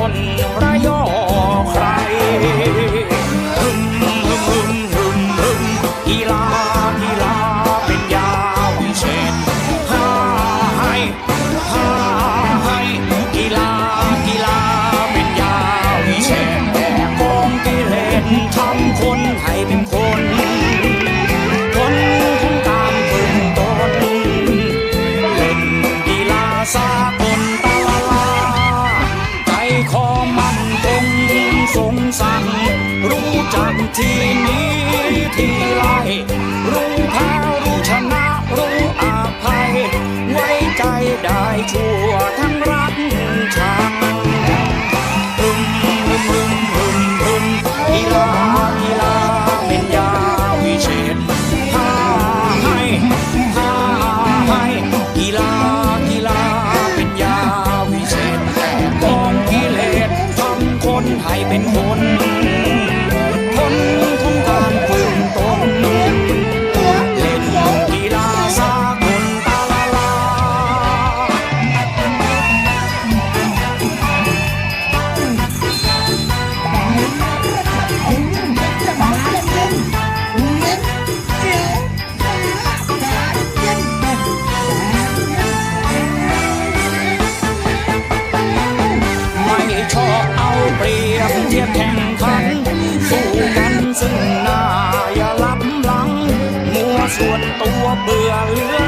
ย่นระยอใครฮึมฮึมฮึมฮึมฮึมกีฬากีฬาเป็นยาวิเศษฮ่าให้ฮ่าให้กีฬากีฬาเป็นยาวิเศษกองกิเลสทำคนให้เป็นคนคนของการฝึกตนเล่นกีฬาสากล ที่นี้ที่ไรรู้แพ้รู้ชนะรู้อาภัย ไว้ใจได้ชั่ว แข่งขัน สู้กันซึ่งหน้าอย่าลับหลัง มัวส่วนตัวเบื่อเลือ